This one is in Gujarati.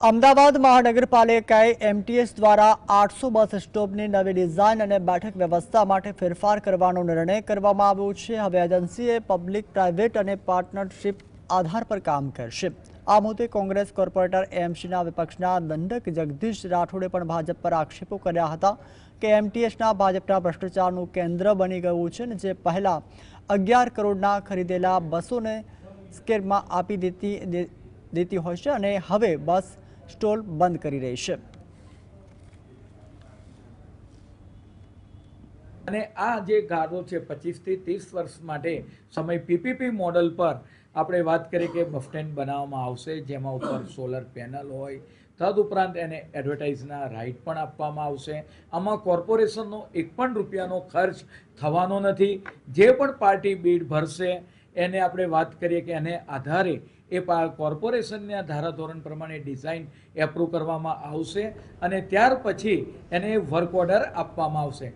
અમદાવાદ મહાનગરપાલિકાએ એમટીએસ દ્વારા આઠસો બસ સ્ટોપની નવી ડિઝાઇન અને બેઠક વ્યવસ્થા માટે ફેરફાર કરવાનો નિર્ણય કરવામાં આવ્યો છે. હવે એજન્સીએ પબ્લિક, પ્રાઇવેટ અને પાર્ટનરશિપ આધાર પર કામ કરશે. આ મુદ્દે કોંગ્રેસ કોર્પોરેટર એમસીના વિપક્ષના દંડક જગદીશ રાઠોડે પણ ભાજપ પર આક્ષેપો કર્યા હતા કે એમટીએસના ભાજપના ભ્રષ્ટાચારનું કેન્દ્ર બની ગયું છે ને જે પહેલાં અગિયાર કરોડના ખરીદેલા બસોને સ્કેરમાં આપી દેતી દેતી હોય છે અને હવે બસ સ્ટોલ બંધ કરી રહી છે. અને આ જે ગાળો છે, પચીસથી ત્રીસ વર્ષ માટે સમય પીપીપી મોડલ પર આપણે વાત કરીએ કે સ્ટેન્ડ બનાવવામાં આવશે, જેમાં ઉપર સોલર પેનલ હોય તદઉપરાંત એને એડવર્ટાઇઝના રાઇટ પણ આપવામાં આવશે. આમાં કોર્પોરેશનનો એક પણ રૂપિયાનો ખર્ચ થવાનો નથી. જે પણ પાર્ટી બીડ ભરશે એને આપણે વાત કરીએ કે એને આધારે એ કોર્પોરેશનના ધારાધોરણ પ્રમાણે ડિઝાઇન એપ્રૂવ કરવામાં આવશે અને ત્યાર પછી એને વર્ક ઓર્ડર આપવામાં આવશે.